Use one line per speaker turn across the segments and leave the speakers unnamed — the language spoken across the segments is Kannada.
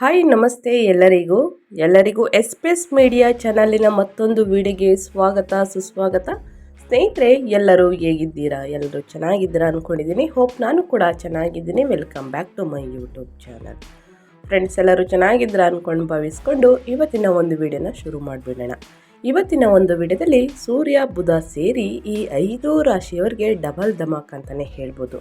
ಹಾಯ್, ನಮಸ್ತೆ ಎಲ್ಲರಿಗೂ. ಎಲ್ಲರಿಗೂ ಎಸ್ಪ್ರೆಸ್ ಮೀಡಿಯಾ ಚಾನಲಿನ ಮತ್ತೊಂದು ವಿಡಿಯೋಗೆ ಸ್ವಾಗತ, ಸುಸ್ವಾಗತ. ಸ್ನೇಹಿತರೆ, ಎಲ್ಲರೂ ಹೇಗಿದ್ದೀರಾ? ಎಲ್ಲರೂ ಚೆನ್ನಾಗಿದ್ದೀರಾ ಅಂದ್ಕೊಂಡಿದ್ದೀನಿ ಹೋಪ್ ನಾನು ಕೂಡ ಚೆನ್ನಾಗಿದ್ದೀನಿ. Welcome back to my YouTube channel. Friends, ಎಲ್ಲರೂ ಚೆನ್ನಾಗಿದ್ದೀರಾ ಅಂದ್ಕೊಂಡು ಭಾವಿಸ್ಕೊಂಡು ಇವತ್ತಿನ ಒಂದು ವಿಡಿಯೋನ ಶುರು ಮಾಡಿಬಿಡೋಣ. ಇವತ್ತಿನ ಒಂದು ವಿಡಿಯೋದಲ್ಲಿ ಸೂರ್ಯ, ಬುಧ ಸೇರಿ ಈ ಐದು ರಾಶಿಯವರಿಗೆ ಡಬಲ್ ಧಮಾಕ್ ಅಂತಲೇ ಹೇಳ್ಬೋದು.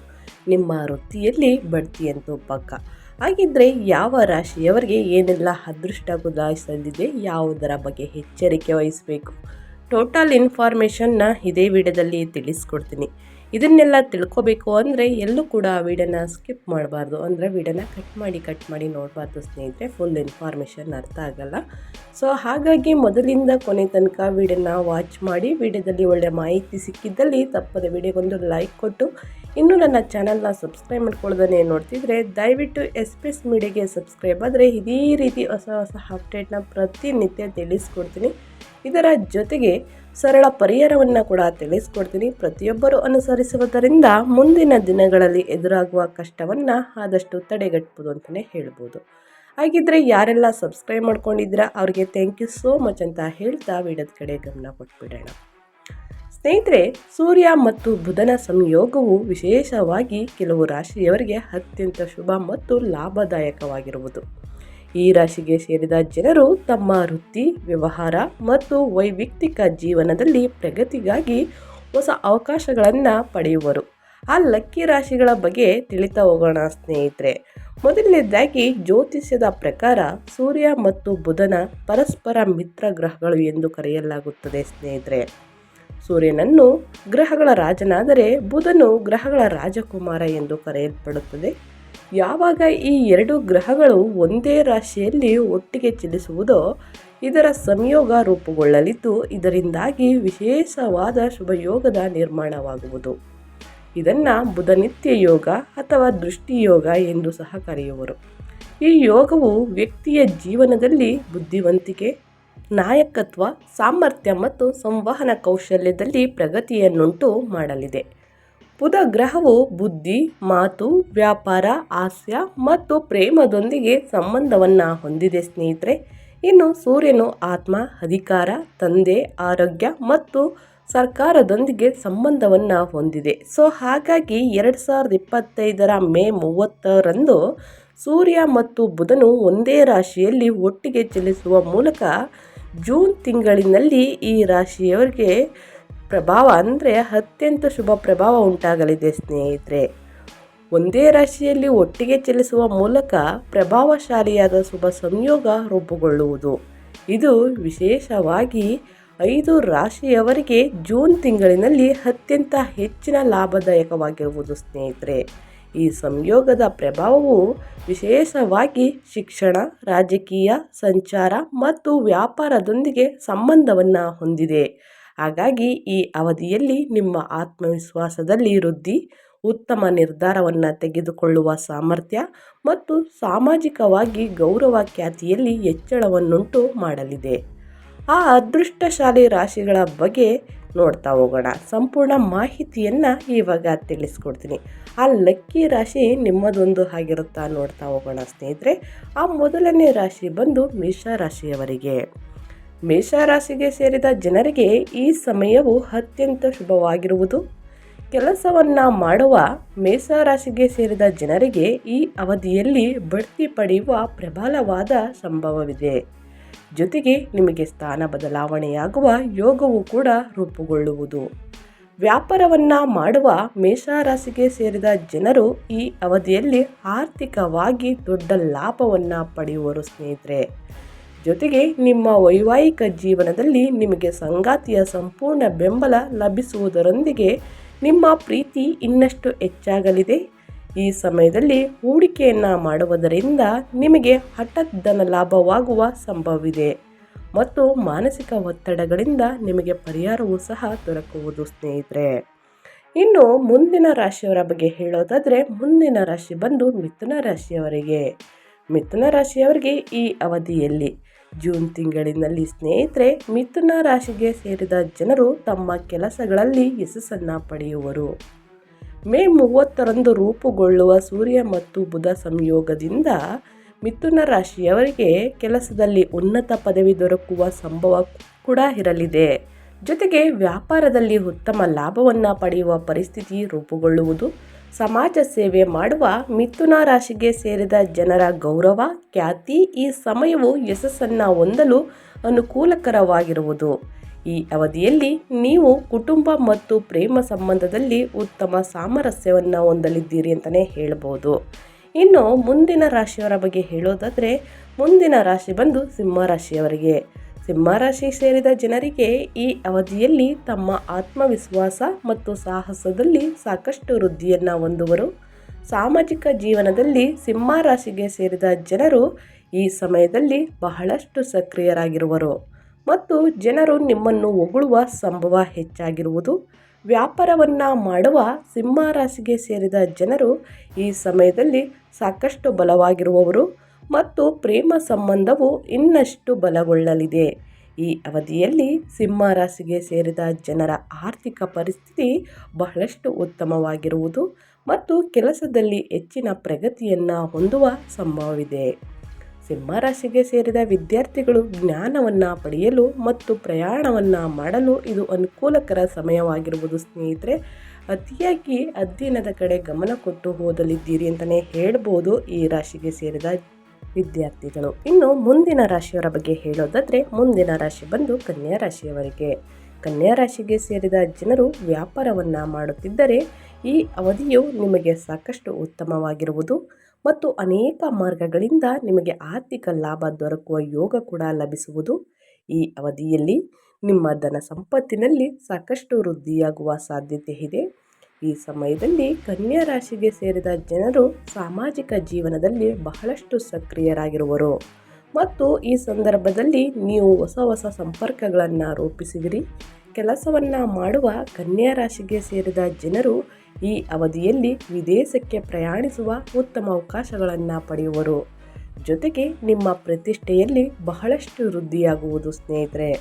ನಿಮ್ಮ ವೃತ್ತಿಯಲ್ಲಿ ಬಡ್ತಿ ಅಂತೂ ಪಕ್ಕ. ಹಾಗಿದ್ರೆ ಯಾವ ರಾಶಿಯವರಿಗೆ ಏನೆಲ್ಲ ಅದೃಷ್ಟ ಗುದಾಯಿಸಲಿದೆ ಯಾವುದರ ಬಗ್ಗೆ ಎಚ್ಚರಿಕೆ ವಹಿಸಬೇಕು? ಟೋಟಲ್ ಇನ್ಫಾರ್ಮೇಷನ್ನ ಇದೇ ವಿಡಿಯೋದಲ್ಲಿ ತಿಳಿಸ್ಕೊಡ್ತೀನಿ. ಇದನ್ನೆಲ್ಲ ತಿಳ್ಕೊಬೇಕು ಅಂದರೆ ಎಲ್ಲೂ ಕೂಡ ಆ ವಿಡಿಯೋನ ಸ್ಕಿಪ್ ಮಾಡಬಾರ್ದು. ಅಂದರೆ ವಿಡಿಯೋನ ಕಟ್ ಮಾಡಿ ಕಟ್ ಮಾಡಿ ನೋಡಬಾರ್ದು ಸ್ನೇಹಿತರೆ. ಫುಲ್ ಇನ್ಫಾರ್ಮೇಷನ್ ಅರ್ಥ ಆಗಲ್ಲ. ಸೊ ಹಾಗಾಗಿ ಮೊದಲಿಂದ ಕೊನೆ ತನಕ ವಿಡಿಯೋನ ವಾಚ್ ಮಾಡಿ, ವಿಡಿಯೋದಲ್ಲಿ ಒಳ್ಳೆಯ ಮಾಹಿತಿ ಸಿಕ್ಕಿದ್ದಲ್ಲಿ ತಪ್ಪದೆ ವಿಡಿಯೋಗೊಂದು ಲೈಕ್ ಕೊಟ್ಟು ಇನ್ನೂ ನನ್ನ ಚಾನಲ್ನ ಸಬ್ಸ್ಕ್ರೈಬ್ ಮಾಡ್ಕೊಳ್ಳೋದನ್ನೇ ನೋಡ್ತಿದ್ರೆ ದಯವಿಟ್ಟು ಎಸ್ ಪಿ ಎಸ್ ಮೀಡಿಯಾಗೆ ಸಬ್ಸ್ಕ್ರೈಬ್ ಆದರೆ ಇದೇ ರೀತಿ ಹೊಸ ಹೊಸ ಅಪ್ಡೇಟ್ನ ಪ್ರತಿನಿತ್ಯ ತಿಳಿಸ್ಕೊಡ್ತೀನಿ. ಇದರ ಜೊತೆಗೆ ಸರಳ ಪರಿಹಾರವನ್ನು ಕೂಡ ತಿಳಿಸ್ಕೊಡ್ತೀನಿ. ಪ್ರತಿಯೊಬ್ಬರು ಅನುಸರಿಸುವುದರಿಂದ ಮುಂದಿನ ದಿನಗಳಲ್ಲಿ ಎದುರಾಗುವ ಕಷ್ಟವನ್ನು ಆದಷ್ಟು ತಡೆಗಟ್ಬೋದು ಅಂತಲೇ ಹೇಳ್ಬೋದು. ಹಾಗಿದ್ರೆ ಯಾರೆಲ್ಲ ಸಬ್ಸ್ಕ್ರೈಬ್ ಮಾಡ್ಕೊಂಡಿದ್ದೀರಾ ಅವ್ರಿಗೆ ಥ್ಯಾಂಕ್ ಯು ಸೋ ಮಚ್ ಅಂತ ಹೇಳ್ತಾ ವಿಡಿಯೋದ ಕಡೆ ಗಮನ ಕೊಟ್ಬಿಡೋಣ. ಸ್ನೇಹಿತರೆ, ಸೂರ್ಯ ಮತ್ತು ಬುಧನ ಸಂಯೋಗವು ವಿಶೇಷವಾಗಿ ಕೆಲವು ರಾಶಿಯವರಿಗೆ ಅತ್ಯಂತ ಶುಭ ಮತ್ತು ಲಾಭದಾಯಕವಾಗಿರುವುದು. ಈ ರಾಶಿಗೆ ಸೇರಿದ ಜನರು ತಮ್ಮ ವೃತ್ತಿ, ವ್ಯವಹಾರ ಮತ್ತು ವೈಯಕ್ತಿಕ ಜೀವನದಲ್ಲಿ ಪ್ರಗತಿಗಾಗಿ ಹೊಸ ಅವಕಾಶಗಳನ್ನು ಪಡೆಯುವರು. ಆ ಲಕ್ಕಿ ರಾಶಿಗಳ ಬಗ್ಗೆ ತಿಳಿತಾ ಹೋಗೋಣ ಸ್ನೇಹಿತರೆ. ಮೊದಲನೇದಾಗಿ ಜ್ಯೋತಿಷ್ಯದ ಪ್ರಕಾರ ಸೂರ್ಯ ಮತ್ತು ಬುಧನ ಪರಸ್ಪರ ಮಿತ್ರ ಗ್ರಹಗಳು ಎಂದು ಕರೆಯಲಾಗುತ್ತದೆ ಸ್ನೇಹಿತರೆ. ಸೂರ್ಯನನ್ನು ಗ್ರಹಗಳ ರಾಜನಾದರೆ ಬುಧನು ಗ್ರಹಗಳ ರಾಜಕುಮಾರ ಎಂದು ಕರೆಯಲ್ಪಡುತ್ತದೆ. ಯಾವಾಗ ಈ ಎರಡು ಗ್ರಹಗಳು ಒಂದೇ ರಾಶಿಯಲ್ಲಿ ಒಟ್ಟಿಗೆ ಚಲಿಸುವುದೋ ಇದರ ಸಂಯೋಗ ರೂಪುಗೊಳ್ಳಲಿದ್ದು ಇದರಿಂದಾಗಿ ವಿಶೇಷವಾದ ಶುಭಯೋಗದ ನಿರ್ಮಾಣವಾಗುವುದು. ಇದನ್ನು ಬುಧನಿತ್ಯ ಯೋಗ ಅಥವಾ ದೃಷ್ಟಿಯೋಗ ಎಂದು ಸಹ ಕರೆಯುವರು. ಈ ಯೋಗವು ವ್ಯಕ್ತಿಯ ಜೀವನದಲ್ಲಿ ಬುದ್ಧಿವಂತಿಕೆ ನಾಯಕತ್ವ, ಸಾಮರ್ಥ್ಯ ಮತ್ತು ಸಂವಹನ ಕೌಶಲ್ಯದಲ್ಲಿ ಪ್ರಗತಿಯನ್ನುಂಟು ಮಾಡಲಿದೆ. ಬುಧ ಗ್ರಹವು ಬುದ್ಧಿ, ಮಾತು, ವ್ಯಾಪಾರ, ಹಾಸ್ಯ ಮತ್ತು ಪ್ರೇಮದೊಂದಿಗೆ ಸಂಬಂಧವನ್ನು ಹೊಂದಿದೆ ಸ್ನೇಹಿತರೆ. ಇನ್ನು ಸೂರ್ಯನು ಆತ್ಮ, ಅಧಿಕಾರ, ತಂದೆ, ಆರೋಗ್ಯ ಮತ್ತು ಸರ್ಕಾರದೊಂದಿಗೆ ಸಂಬಂಧವನ್ನು ಹೊಂದಿದೆ. ಸೊ, ಹಾಗಾಗಿ ಎರಡು ಸಾವಿರದ ಇಪ್ಪತ್ತೈದರ ಮೇ ಮೂವತ್ತರಂದು ಸೂರ್ಯ ಮತ್ತು ಬುಧನು ಒಂದೇ ರಾಶಿಯಲ್ಲಿ ಒಟ್ಟಿಗೆ ಚಲಿಸುವ ಮೂಲಕ ಜೂನ್ ತಿಂಗಳಿನಲ್ಲಿ ಈ ರಾಶಿಯವರಿಗೆ ಪ್ರಭಾವ ಅಂದರೆ ಅತ್ಯಂತ ಶುಭ ಪ್ರಭಾವ ಉಂಟಾಗಲಿದೆ, ಸ್ನೇಹಿತರೆ. ಒಂದೇ ರಾಶಿಯಲ್ಲಿ ಒಟ್ಟಿಗೆ ಚಲಿಸುವ ಮೂಲಕ ಪ್ರಭಾವಶಾಲಿಯಾದ ಶುಭ ಸಂಯೋಗ ರೂಪುಗೊಳ್ಳುವುದು. ಇದು ವಿಶೇಷವಾಗಿ ಐದು ರಾಶಿಯವರಿಗೆ ಜೂನ್ ತಿಂಗಳಿನಲ್ಲಿ ಅತ್ಯಂತ ಹೆಚ್ಚಿನ ಲಾಭದಾಯಕವಾಗಿರುವುದು, ಸ್ನೇಹಿತರೆ. ಈ ಸಂಯೋಗದ ಪ್ರಭಾವವು ವಿಶೇಷವಾಗಿ ಶಿಕ್ಷಣ, ರಾಜಕೀಯ, ಸಂಚಾರ ಮತ್ತು ವ್ಯಾಪಾರದೊಂದಿಗೆ ಸಂಬಂಧವನ್ನು ಹೊಂದಿದೆ. ಹಾಗಾಗಿ ಈ ಅವಧಿಯಲ್ಲಿ ನಿಮ್ಮ ಆತ್ಮವಿಶ್ವಾಸದಲ್ಲಿ ವೃದ್ಧಿ, ಉತ್ತಮ ನಿರ್ಧಾರವನ್ನು ತೆಗೆದುಕೊಳ್ಳುವ ಸಾಮರ್ಥ್ಯ ಮತ್ತು ಸಾಮಾಜಿಕವಾಗಿ ಗೌರವ ಖ್ಯಾತಿಯಲ್ಲಿ ಹೆಚ್ಚಳವನ್ನುಂಟು ಮಾಡಲಿದೆ. ಆ ಅದೃಷ್ಟಶಾಲಿ ರಾಶಿಗಳ ಬಗ್ಗೆ ನೋಡ್ತಾ ಹೋಗೋಣ. ಸಂಪೂರ್ಣ ಮಾಹಿತಿಯನ್ನು ಇವಾಗ ತಿಳಿಸ್ಕೊಡ್ತೀನಿ. ಆ ಲಕ್ಕಿ ರಾಶಿ ನಿಮ್ಮದೊಂದು ಆಗಿರುತ್ತಾ ನೋಡ್ತಾ ಹೋಗೋಣ ಸ್ನೇಹಿತರೆ. ಆ ಮೊದಲನೇ ರಾಶಿ ಬಂದು ಮೇಷರಾಶಿಯವರಿಗೆ ಮೇಷರಾಶಿಗೆ ಸೇರಿದ ಜನರಿಗೆ ಈ ಸಮಯವು ಅತ್ಯಂತ ಶುಭವಾಗಿರುವುದು. ಕೆಲಸವನ್ನು ಮಾಡುವ ಮೇಷರಾಶಿಗೆ ಸೇರಿದ ಜನರಿಗೆ ಈ ಅವಧಿಯಲ್ಲಿ ಬಡ್ತಿ ಪಡೆಯುವ ಪ್ರಬಲವಾದ ಸಂಭವವಿದೆ. ಜೊತೆಗೆ ನಿಮಗೆ ಸ್ಥಾನ ಬದಲಾವಣೆಯಾಗುವ ಯೋಗವು ಕೂಡ ರೂಪುಗೊಳ್ಳುವುದು. ವ್ಯಾಪಾರವನ್ನು ಮಾಡುವ ಮೇಷರಾಶಿಗೆ ಸೇರಿದ ಜನರು ಈ ಅವಧಿಯಲ್ಲಿ ಆರ್ಥಿಕವಾಗಿ ದೊಡ್ಡ ಲಾಭವನ್ನು ಪಡೆಯುವರು ಸ್ನೇಹಿತರೆ. ಜೊತೆಗೆ ನಿಮ್ಮ ವೈವಾಹಿಕ ಜೀವನದಲ್ಲಿ ನಿಮಗೆ ಸಂಗಾತಿಯ ಸಂಪೂರ್ಣ ಬೆಂಬಲ ಲಭಿಸುವುದರೊಂದಿಗೆ ನಿಮ್ಮ ಪ್ರೀತಿ ಇನ್ನಷ್ಟು ಹೆಚ್ಚಾಗಲಿದೆ. ಈ ಸಮಯದಲ್ಲಿ ಹೂಡಿಕೆಯನ್ನು ಮಾಡುವುದರಿಂದ ನಿಮಗೆ ಹಠಾತ್ ಧನ ಲಾಭವಾಗುವ ಸಂಭವವಿದೆ. ಮತ್ತು ಮಾನಸಿಕ ಒತ್ತಡಗಳಿಂದ ನಿಮಗೆ ಪರಿಹಾರವೂ ಸಹ ದೊರಕುವುದು ಸ್ನೇಹಿತರೆ. ಇನ್ನು ಮುಂದಿನ ರಾಶಿಯವರ ಬಗ್ಗೆ ಹೇಳೋದಾದರೆ ಮುಂದಿನ ರಾಶಿ ಬಂದು ಮಿಥುನ ರಾಶಿಯವರಿಗೆ. ಮಿಥುನ ರಾಶಿಯವರಿಗೆ ಈ ಅವಧಿಯಲ್ಲಿ ಜೂನ್ ತಿಂಗಳಿನಲ್ಲಿ ಸ್ನೇಹಿತರೆ ಮಿಥುನ ರಾಶಿಗೆ ಸೇರಿದ ಜನರು ತಮ್ಮ ಕೆಲಸಗಳಲ್ಲಿ ಯಶಸ್ಸನ್ನು ಪಡೆಯುವರು. ಮೇ ಮೂವತ್ತರಂದು ರೂಪುಗೊಳ್ಳುವ ಸೂರ್ಯ ಮತ್ತು ಬುಧ ಸಂಯೋಗದಿಂದ ಮಿಥುನ ರಾಶಿಯವರಿಗೆ ಕೆಲಸದಲ್ಲಿ ಉನ್ನತ ಪದವಿ ದೊರಕುವ ಸಂಭವ ಕೂಡ ಇರಲಿದೆ. ಜೊತೆಗೆ ವ್ಯಾಪಾರದಲ್ಲಿ ಉತ್ತಮ ಲಾಭವನ್ನು ಪಡೆಯುವ ಪರಿಸ್ಥಿತಿ ರೂಪುಗೊಳ್ಳುವುದು, ಸಮಾಜ ಸೇವೆ ಮಾಡುವ ಮಿಥುನ ರಾಶಿಗೆ ಸೇರಿದ ಜನರ ಗೌರವ, ಖ್ಯಾತಿ ಈ ಸಮಯವು ಯಶಸ್ಸನ್ನು ಹೊಂದಲು ಅನುಕೂಲಕರವಾಗಿರುವುದು. ಈ ಅವಧಿಯಲ್ಲಿ ನೀವು ಕುಟುಂಬ ಮತ್ತು ಪ್ರೇಮ ಸಂಬಂಧದಲ್ಲಿ ಉತ್ತಮ ಸಾಮರಸ್ಯವನ್ನು ಹೊಂದಲಿದ್ದೀರಿ ಅಂತಲೇ ಹೇಳ್ಬೋದು. ಇನ್ನು ಮುಂದಿನ ರಾಶಿಯವರ ಬಗ್ಗೆ ಹೇಳೋದಾದರೆ, ಮುಂದಿನ ರಾಶಿ ಬಂದು ಸಿಂಹ ರಾಶಿಯವರಿಗೆ. ಸಿಂಹ ರಾಶಿ ಸೇರಿದ ಜನರಿಗೆ ಈ ಅವಧಿಯಲ್ಲಿ ತಮ್ಮ ಆತ್ಮವಿಶ್ವಾಸ ಮತ್ತು ಸಾಹಸದಲ್ಲಿ ಸಾಕಷ್ಟು ವೃದ್ಧಿಯನ್ನು ಹೊಂದುವರು. ಸಾಮಾಜಿಕ ಜೀವನದಲ್ಲಿ ಸಿಂಹ ರಾಶಿಗೆ ಸೇರಿದ ಜನರು ಈ ಸಮಯದಲ್ಲಿ ಬಹಳಷ್ಟು ಸಕ್ರಿಯರಾಗಿರುವರು. ಮತ್ತು ಜನರು ನಿಮ್ಮನ್ನು ಹೊಗಳುವ ಸಂಭವ ಹೆಚ್ಚಾಗಿರುವುದು. ವ್ಯಾಪಾರವನ್ನು ಮಾಡುವ ಸಿಂಹ ರಾಶಿಗೆ ಸೇರಿದ ಜನರು ಈ ಸಮಯದಲ್ಲಿ ಸಾಕಷ್ಟು ಬಲವಾಗಿರುವವರು ಮತ್ತು ಪ್ರೇಮ ಸಂಬಂಧವು ಇನ್ನಷ್ಟು ಬಲಗೊಳ್ಳಲಿದೆ. ಈ ಅವಧಿಯಲ್ಲಿ ಸಿಂಹ ರಾಶಿಗೆ ಸೇರಿದ ಜನರ ಆರ್ಥಿಕ ಪರಿಸ್ಥಿತಿ ಬಹಳಷ್ಟು ಉತ್ತಮವಾಗಿರುವುದು ಮತ್ತು ಕೆಲಸದಲ್ಲಿ ಹೆಚ್ಚಿನ ಪ್ರಗತಿಯನ್ನು ಹೊಂದುವ ಸಂಭವವಿದೆ. ಸಿಂಹ ರಾಶಿಗೆ ಸೇರಿದ ವಿದ್ಯಾರ್ಥಿಗಳು ಜ್ಞಾನವನ್ನು ಪಡೆಯಲು ಮತ್ತು ಪ್ರಯಾಣವನ್ನು ಮಾಡಲು ಇದು ಅನುಕೂಲಕರ ಸಮಯವಾಗಿರುವುದು ಸ್ನೇಹಿತರೆ. ಅತಿಯಾಗಿ ಅಧ್ಯಯನದ ಕಡೆ ಗಮನ ಕೊಟ್ಟು ಓದಲಿದ್ದೀರಿ ಅಂತಲೇ ಹೇಳ್ಬೋದು ಈ ರಾಶಿಗೆ ಸೇರಿದ ವಿದ್ಯಾರ್ಥಿಗಳು. ಇನ್ನು ಮುಂದಿನ ರಾಶಿಯವರ ಬಗ್ಗೆ ಹೇಳೋದಾದರೆ ಮುಂದಿನ ರಾಶಿ ಬಂದು ಕನ್ಯಾ ರಾಶಿಯವರಿಗೆ. ಕನ್ಯಾ ರಾಶಿಗೆ ಸೇರಿದ ಜನರು ವ್ಯಾಪಾರವನ್ನು ಮಾಡುತ್ತಿದ್ದರೆ ಈ ಅವಧಿಯು ನಿಮಗೆ ಸಾಕಷ್ಟು ಉತ್ತಮವಾಗಿರುವುದು. ಮತ್ತು ಅನೇಕ ಮಾರ್ಗಗಳಿಂದ ನಿಮಗೆ ಆರ್ಥಿಕ ಲಾಭ ದೊರಕುವ ಯೋಗ ಕೂಡ ಲಭಿಸುವುದು. ಈ ಅವಧಿಯಲ್ಲಿ ನಿಮ್ಮ ಧನ ಸಂಪತ್ತಿನಲ್ಲಿ ಸಾಕಷ್ಟು ವೃದ್ಧಿಯಾಗುವ ಸಾಧ್ಯತೆ ಇದೆ. ಈ ಸಮಯದಲ್ಲಿ ಕನ್ಯಾ ರಾಶಿಗೆ ಸೇರಿದ ಜನರು ಸಾಮಾಜಿಕ ಜೀವನದಲ್ಲಿ ಬಹಳಷ್ಟು ಸಕ್ರಿಯರಾಗಿರುವರು. ಮತ್ತು ಈ ಸಂದರ್ಭದಲ್ಲಿ ನೀವು ಹೊಸ ಹೊಸ ಸಂಪರ್ಕಗಳನ್ನು ರೂಪಿಸುವಿರಿ ಕೆಲಸವನ್ನು ಮಾಡುವ ಕನ್ಯಾ ರಾಶಿಗೆ ಸೇರಿದ ಜನರು ಈ ಅವಧಿಯಲ್ಲಿ ವಿದೇಶಕ್ಕೆ ಪ್ರಯಾಣಿಸುವ ಉತ್ತಮ ಅವಕಾಶಗಳನ್ನು ಪಡೆಯುವರು. ಜೊತೆಗೆ ನಿಮ್ಮ ಪ್ರತಿಷ್ಠೆಯಲ್ಲಿ ಬಹಳಷ್ಟು ವೃದ್ಧಿಯಾಗುವುದು ಸ್ನೇಹಿತರೆ.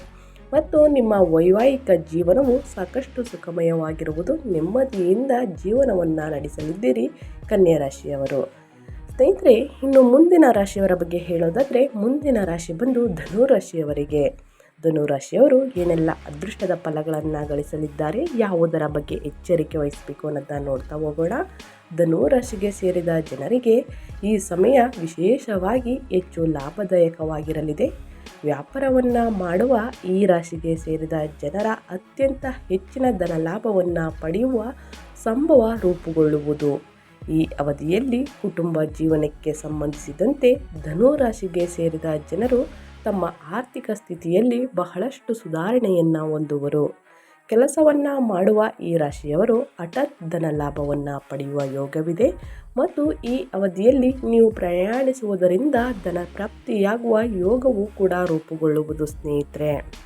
ಮತ್ತು ನಿಮ್ಮ ವೈವಾಹಿಕ ಜೀವನವು ಸಾಕಷ್ಟು ಸುಖಮಯವಾಗಿರುವುದು ನೆಮ್ಮದಿಯಿಂದ ಜೀವನವನ್ನು ನಡೆಸಲಿದ್ದೀರಿ ಕನ್ಯಾ ರಾಶಿಯವರು. ಸ್ನೇಹಿತರೆ, ಇನ್ನು ಮುಂದಿನ ರಾಶಿಯವರ ಬಗ್ಗೆ ಹೇಳೋದಾದರೆ ಮುಂದಿನ ರಾಶಿ ಬಂದು ಧನು ರಾಶಿಯವರಿಗೆ. ಧನುರಾಶಿಯವರು ಏನೆಲ್ಲ ಅದೃಷ್ಟದ ಫಲಗಳನ್ನು ಗಳಿಸಲಿದ್ದಾರೆ, ಯಾವುದರ ಬಗ್ಗೆ ಎಚ್ಚರಿಕೆ ವಹಿಸಬೇಕು ಅನ್ನೋದನ್ನ ನೋಡ್ತಾ ಹೋಗೋಣ. ಧನುರಾಶಿಗೆ ಸೇರಿದ ಜನರಿಗೆ ಈ ಸಮಯ ವಿಶೇಷವಾಗಿ ಹೆಚ್ಚು ಲಾಭದಾಯಕವಾಗಿರಲಿದೆ. ವ್ಯಾಪಾರವನ್ನು ಮಾಡುವ ಈ ರಾಶಿಗೆ ಸೇರಿದ ಜನರ ಅತ್ಯಂತ ಹೆಚ್ಚಿನ ಧನ ಲಾಭವನ್ನು ಪಡೆಯುವ ಸಂಭವ ರೂಪುಗೊಳ್ಳುವುದು. ಈ ಅವಧಿಯಲ್ಲಿ ಕುಟುಂಬ ಜೀವನಕ್ಕೆ ಸಂಬಂಧಿಸಿದಂತೆ ಧನುರಾಶಿಗೆ ಸೇರಿದ ಜನರು ತಮ್ಮ ಆರ್ಥಿಕ ಸ್ಥಿತಿಯಲ್ಲಿ ಬಹಳಷ್ಟು ಸುಧಾರಣೆಯನ್ನು ಹೊಂದುವರು. ಕೆಲಸವನ್ನು ಮಾಡುವ ಈ ರಾಶಿಯವರು ಹಠಾತ್ ಧನ ಲಾಭವನ್ನು ಪಡೆಯುವ ಯೋಗವಿದೆ ಮತ್ತು ಈ ಅವಧಿಯಲ್ಲಿ ನೀವು ಪ್ರಯಾಣಿಸುವುದರಿಂದ ಧನ ಪ್ರಾಪ್ತಿಯಾಗುವ ಯೋಗವು ಕೂಡ ರೂಪುಗೊಳ್ಳುವುದು ಸ್ನೇಹಿತರೆ.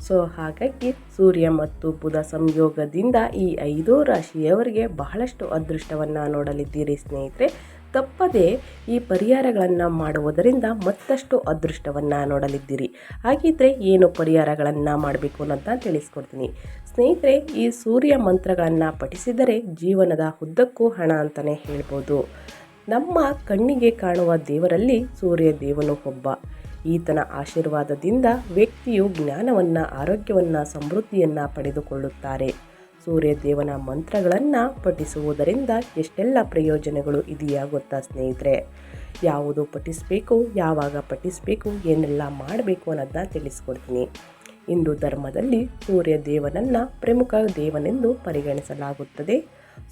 ಸೊ, ಹಾಗಾಗಿ ಸೂರ್ಯ ಮತ್ತು ಬುಧ ಸಂಯೋಗದಿಂದ ಈ ಐದು ರಾಶಿಯವರಿಗೆ ಬಹಳಷ್ಟು ಅದೃಷ್ಟವನ್ನು ನೋಡಲಿದ್ದೀರಿ ಸ್ನೇಹಿತರೆ. ತಪ್ಪದೆ ಈ ಪರಿಹಾರಗಳನ್ನು ಮಾಡುವುದರಿಂದ ಮತ್ತಷ್ಟು ಅದೃಷ್ಟವನ್ನು ನೋಡಲಿದ್ದೀರಿ. ಹಾಗಿದ್ರೆ ಏನು ಪರಿಹಾರಗಳನ್ನು ಮಾಡಬೇಕು ಅನ್ನೋದನ್ನ ತಿಳಿಸ್ಕೊಡ್ತೀನಿ. ಸ್ನೇಹಿತರೆ, ಈ ಸೂರ್ಯ ಮಂತ್ರಗಳನ್ನು ಪಠಿಸಿದರೆ ಜೀವನದ ಉದ್ದಕ್ಕೂ ಹಣ ಅಂತಲೇ ಹೇಳ್ಬೋದು. ನಮ್ಮ ಕಣ್ಣಿಗೆ ಕಾಣುವ ದೇವರಲ್ಲಿ ಸೂರ್ಯ ದೇವನು ಒಬ್ಬ. ಈತನ ಆಶೀರ್ವಾದದಿಂದ ವ್ಯಕ್ತಿಯು ಜ್ಞಾನವನ್ನು, ಆರೋಗ್ಯವನ್ನು, ಸಮೃದ್ಧಿಯನ್ನು ಪಡೆದುಕೊಳ್ಳುತ್ತಾರೆ. ಸೂರ್ಯದೇವನ ಮಂತ್ರಗಳನ್ನು ಪಠಿಸುವುದರಿಂದ ಎಷ್ಟೆಲ್ಲ ಪ್ರಯೋಜನಗಳು ಇದೆಯಾ ಗೊತ್ತಾ ಸ್ನೇಹಿತರೆ? ಯಾವುದು ಪಠಿಸಬೇಕು, ಯಾವಾಗ ಪಠಿಸಬೇಕು, ಏನೆಲ್ಲ ಮಾಡಬೇಕು ಅನ್ನೋದನ್ನ ತಿಳಿಸ್ಕೊಡ್ತೀನಿ. ಹಿಂದೂ ಧರ್ಮದಲ್ಲಿ ಸೂರ್ಯ ದೇವನನ್ನು ಪ್ರಮುಖ ದೇವನೆಂದು ಪರಿಗಣಿಸಲಾಗುತ್ತದೆ.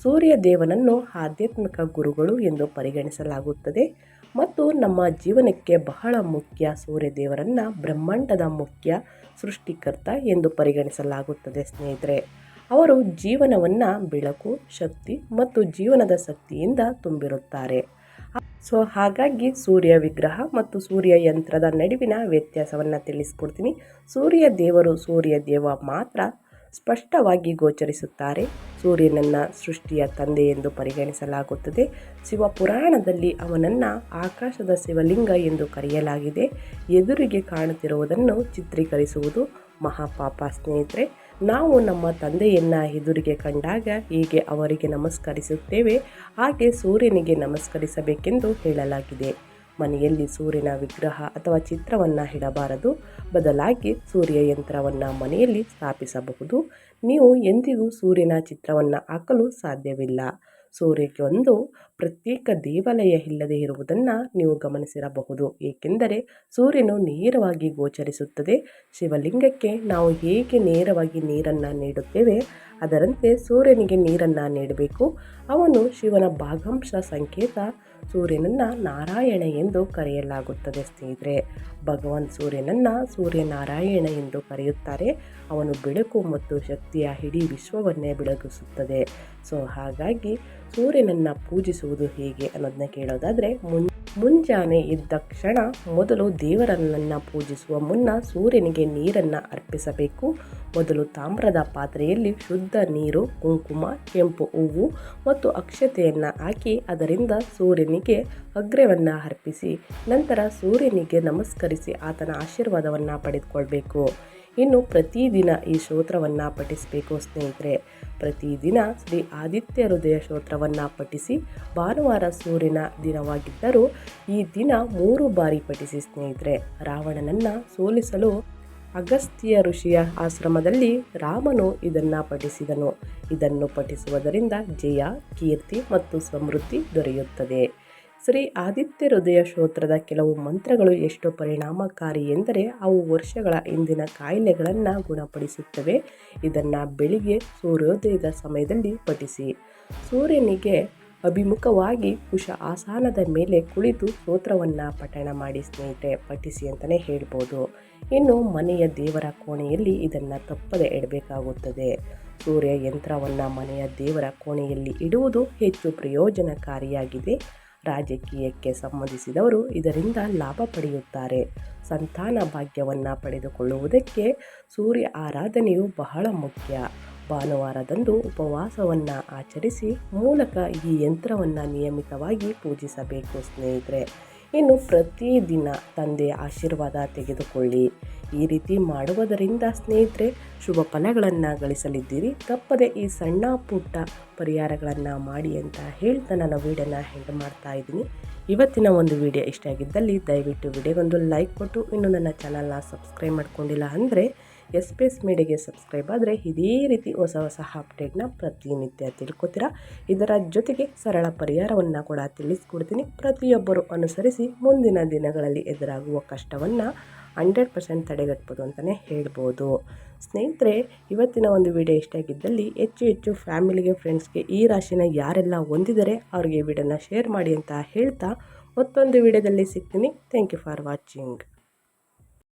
ಸೂರ್ಯ ದೇವನನ್ನು ಆಧ್ಯಾತ್ಮಿಕ ಗುರುಗಳು ಎಂದು ಪರಿಗಣಿಸಲಾಗುತ್ತದೆ. ಮತ್ತು ನಮ್ಮ ಜೀವನಕ್ಕೆ ಬಹಳ ಮುಖ್ಯ ಸೂರ್ಯದೇವರನ್ನು ಬ್ರಹ್ಮಾಂಡದ ಮುಖ್ಯ ಸೃಷ್ಟಿಕರ್ತ ಎಂದು ಪರಿಗಣಿಸಲಾಗುತ್ತದೆ ಸ್ನೇಹಿತರೆ. ಅವರು ಜೀವನವನ್ನು ಬೆಳಕು, ಶಕ್ತಿ ಮತ್ತು ಜೀವನದ ಶಕ್ತಿಯಿಂದ ತುಂಬಿರುತ್ತಾರೆ. ಸೊ, ಹಾಗಾಗಿ ಸೂರ್ಯ ವಿಗ್ರಹ ಮತ್ತು ಸೂರ್ಯ ಯಂತ್ರದ ನಡುವಿನ ವ್ಯತ್ಯಾಸವನ್ನು ತಿಳಿಸ್ಕೊಡ್ತೀನಿ. ಸೂರ್ಯ ದೇವರು ಸೂರ್ಯ ದೇವ ಮಾತ್ರ ಸ್ಪಷ್ಟವಾಗಿ ಗೋಚರಿಸುತ್ತಾರೆ. ಸೂರ್ಯನನ್ನು ಸೃಷ್ಟಿಯ ತಂದೆ ಎಂದು ಪರಿಗಣಿಸಲಾಗುತ್ತದೆ. ಶಿವ ಪುರಾಣದಲ್ಲಿ ಅವನನ್ನು ಆಕಾಶದ ಶಿವಲಿಂಗ ಎಂದು ಕರೆಯಲಾಗಿದೆ. ಎದುರಿಗೆ ಕಾಣುತ್ತಿರುವುದನ್ನು ಚಿತ್ರೀಕರಿಸುವುದು ಮಹಾಪಾಪ ಸ್ನೇಹಿತರೆ. ನಾವು ನಮ್ಮ ತಂದೆಯನ್ನು ಎದುರಿಗೆ ಕಂಡಾಗ ಹೀಗೆ ಅವರಿಗೆ ನಮಸ್ಕರಿಸುತ್ತೇವೆ. ಹಾಗೆ ಸೂರ್ಯನಿಗೆ ನಮಸ್ಕರಿಸಬೇಕೆಂದು ಹೇಳಲಾಗಿದೆ. ಮನೆಯಲ್ಲಿ ಸೂರ್ಯನ ವಿಗ್ರಹ ಅಥವಾ ಚಿತ್ರವನ್ನು ಇಡಬಾರದು. ಬದಲಾಗಿ ಸೂರ್ಯ ಯಂತ್ರವನ್ನು ಮನೆಯಲ್ಲಿ ಸ್ಥಾಪಿಸಬಹುದು. ನೀವು ಎಂದಿಗೂ ಸೂರ್ಯನ ಚಿತ್ರವನ್ನು ಹಾಕಲು ಸಾಧ್ಯವಿಲ್ಲ. ಸೂರ್ಯಕ್ಕೆ ಒಂದು ಪ್ರತ್ಯೇಕ ದೇವಾಲಯ ಇಲ್ಲದೆ ಇರುವುದನ್ನು ನೀವು ಗಮನಿಸಿರಬಹುದು. ಏಕೆಂದರೆ ಸೂರ್ಯನು ನೇರವಾಗಿ ಗೋಚರಿಸುತ್ತದೆ. ಶಿವಲಿಂಗಕ್ಕೆ ನಾವು ಹೇಗೆ ನೇರವಾಗಿ ನೀರನ್ನು ನೀಡುತ್ತೇವೆ, ಅದರಂತೆ ಸೂರ್ಯನಿಗೆ ನೀರನ್ನು ನೀಡಬೇಕು. ಅವನು ಶಿವನ ಭಾಗಂಶ ಸಂಕೇತ ಸೂರ್ಯನನ್ನು ನಾರಾಯಣ ಎಂದು ಕರೆಯಲಾಗುತ್ತದೆ ಸ್ನೇಹಿತರೆ. ಭಗವಾನ್ ಸೂರ್ಯನನ್ನು ಸೂರ್ಯನಾರಾಯಣ ಎಂದು ಕರೆಯುತ್ತಾರೆ. ಅವನು ಬೆಳಕು ಮತ್ತು ಶಕ್ತಿಯ ಇಡೀ ವಿಶ್ವವನ್ನೇ ಬೆಳಗಿಸುತ್ತದೆ. ಸೊ, ಹಾಗಾಗಿ ಸೂರ್ಯನನ್ನು ಪೂಜಿಸುವುದು ಹೇಗೆ ಅನ್ನೋದನ್ನ ಕೇಳೋದಾದರೆ, ಮುನ್ ಮುಂಜಾನೆ ಎದ್ದ ಕ್ಷಣ ಮೊದಲು ದೇವರನ್ನು ಪೂಜಿಸುವ ಮುನ್ನ ಸೂರ್ಯನಿಗೆ ನೀರನ್ನು ಅರ್ಪಿಸಬೇಕು. ಮೊದಲು ತಾಮ್ರದ ಪಾತ್ರೆಯಲ್ಲಿ ಶುದ್ಧ ನೀರು, ಕುಂಕುಮ, ಕೆಂಪು ಹೂವು ಮತ್ತು ಅಕ್ಷತೆಯನ್ನು ಹಾಕಿ ಅದರಿಂದ ಸೂರ್ಯನಿಗೆ ಅಗ್ರವನ್ನು ಅರ್ಪಿಸಿ, ನಂತರ ಸೂರ್ಯನಿಗೆ ನಮಸ್ಕರಿಸಿ ಆತನ ಆಶೀರ್ವಾದವನ್ನು ಪಡೆದುಕೊಳ್ಬೇಕು. ಇನ್ನು ಪ್ರತಿದಿನ ಈ ಶ್ರೋತ್ರವನ್ನು ಪಠಿಸಬೇಕು ಸ್ನೇಹಿತರೆ. ಪ್ರತಿದಿನ ಶ್ರೀ ಆದಿತ್ಯ ಹೃದಯ ಶ್ರೋತ್ರವನ್ನು ಪಠಿಸಿ, ಭಾನುವಾರ ಸೂರ್ಯನ ದಿನವಾಗಿದ್ದರೂ ಈ ದಿನ ಮೂರು ಬಾರಿ ಪಠಿಸಿ ಸ್ನೇಹಿತರೆ. ರಾವಣನನ್ನು ಸೋಲಿಸಲು ಅಗಸ್ತ್ಯ ಋಷಿಯ ಆಶ್ರಮದಲ್ಲಿ ರಾಮನು ಇದನ್ನು ಪಠಿಸಿದನು. ಇದನ್ನು ಪಠಿಸುವುದರಿಂದ ಜಯ, ಕೀರ್ತಿ ಮತ್ತು ಸಮೃದ್ಧಿ ದೊರೆಯುತ್ತದೆ. ಶ್ರೀ ಆದಿತ್ಯ ಹೃದಯ ಶ್ರೋತ್ರದ ಕೆಲವು ಮಂತ್ರಗಳು ಎಷ್ಟು ಪರಿಣಾಮಕಾರಿ ಎಂದರೆ ಅವು ವರ್ಷಗಳ ಹಿಂದಿನ ಕಾಯಿಲೆಗಳನ್ನು ಗುಣಪಡಿಸುತ್ತವೆ. ಇದನ್ನು ಬೆಳಿಗ್ಗೆ ಸೂರ್ಯೋದಯದ ಸಮಯದಲ್ಲಿ ಪಠಿಸಿ. ಸೂರ್ಯನಿಗೆ ಅಭಿಮುಖವಾಗಿ ಕುಶ ಆಸನದ ಮೇಲೆ ಕುಳಿತು ಸ್ತೋತ್ರವನ್ನು ಪಠಣ ಮಾಡಿ ಸ್ನೇಹಿತರೆ, ಪಠಿಸಿ ಅಂತಲೇ ಹೇಳ್ಬೋದು. ಇನ್ನು ಮನೆಯ ದೇವರ ಕೋಣೆಯಲ್ಲಿ ಇದನ್ನು ತಪ್ಪದೆ ಇಡಬೇಕಾಗುತ್ತದೆ. ಸೂರ್ಯ ಯಂತ್ರವನ್ನು ಮನೆಯ ದೇವರ ಕೋಣೆಯಲ್ಲಿ ಇಡುವುದು ಹೆಚ್ಚು ಪ್ರಯೋಜನಕಾರಿಯಾಗಿದೆ. ರಾಜಕೀಯಕ್ಕೆ ಸಂಬಂಧಿಸಿದವರು ಇದರಿಂದ ಲಾಭ ಪಡೆಯುತ್ತಾರೆ. ಸಂತಾನ ಭಾಗ್ಯವನ್ನು ಪಡೆದುಕೊಳ್ಳುವುದಕ್ಕೆ ಸೂರ್ಯ ಆರಾಧನೆಯು ಬಹಳ ಮುಖ್ಯ. ಭಾನುವಾರದಂದು ಉಪವಾಸವನ್ನು ಆಚರಿಸಿ ಮೂಲಕ ಈ ಯಂತ್ರವನ್ನು ನಿಯಮಿತವಾಗಿ ಪೂಜಿಸಬೇಕು ಸ್ನೇಹಿತರೆ. ಇನ್ನು ಪ್ರತಿದಿನ ತಂದೆಯ ಆಶೀರ್ವಾದ ತೆಗೆದುಕೊಳ್ಳಿ. ಈ ರೀತಿ ಮಾಡುವುದರಿಂದ ಸ್ನೇಹಿತರೆ, ಶುಭ ಫಲಗಳನ್ನು ಗಳಿಸಲಿದ್ದೀರಿ. ತಪ್ಪದೆ ಈ ಸಣ್ಣ ಪುಟ್ಟ ಪರಿಹಾರಗಳನ್ನು ಮಾಡಿ ಅಂತ ಹೇಳ್ತಾ ನಾನು ವೀಡಿಯೋನ ಹೆಂಡ್ ಮಾಡ್ತಾ ಇದ್ದೀನಿ. ಇವತ್ತಿನ ಒಂದು ವಿಡಿಯೋ ಇಷ್ಟ ಆಗಿದ್ದಲ್ಲಿ ದಯವಿಟ್ಟು ವಿಡಿಯೋಗೊಂದು ಲೈಕ್ ಕೊಟ್ಟು, ಇನ್ನು ನನ್ನ ಚಾನಲ್ನ ಸಬ್ಸ್ಕ್ರೈಬ್ ಮಾಡ್ಕೊಂಡಿಲ್ಲ ಅಂದರೆ ಎಸ್ ಪಿ ಎಸ್ ಮೀಡಿಯಾಗೆ ಸಬ್ಸ್ಕ್ರೈಬ್ ಆದರೆ ಇದೇ ರೀತಿ ಹೊಸ ಹೊಸ ಅಪ್ಡೇಟ್ನ ಪ್ರತಿನಿತ್ಯ ತಿಳ್ಕೊತೀರಾ? ಇದರ ಜೊತೆಗೆ ಸರಳ ಪರಿಹಾರವನ್ನು ಕೂಡ ತಿಳಿಸ್ಕೊಡ್ತೀನಿ. ಪ್ರತಿಯೊಬ್ಬರು ಅನುಸರಿಸಿ ಮುಂದಿನ ದಿನಗಳಲ್ಲಿ ಎದುರಾಗುವ ಕಷ್ಟವನ್ನು ಹಂಡ್ರೆಡ್ ಪರ್ಸೆಂಟ್ ತಡೆಗಟ್ಬೋದು ಅಂತಲೇ ಹೇಳ್ಬೋದು. ಸ್ನೇಹಿತರೆ, ಇವತ್ತಿನ ಒಂದು ವಿಡಿಯೋ ಇಷ್ಟ ಆಗಿದ್ದಲ್ಲಿ ಹೆಚ್ಚು ಹೆಚ್ಚು ಫ್ಯಾಮಿಲಿಗೆ, ಫ್ರೆಂಡ್ಸ್ಗೆ ಈ ರಾಶಿನ ಯಾರೆಲ್ಲ ಹೊಂದಿದರೆ ಅವ್ರಿಗೆ ವಿಡಿಯೋನ ಶೇರ್ ಮಾಡಿ ಅಂತ ಹೇಳ್ತಾ ಮತ್ತೊಂದು ವಿಡಿಯೋದಲ್ಲಿ ಸಿಗ್ತೀನಿ. Thank you for watching.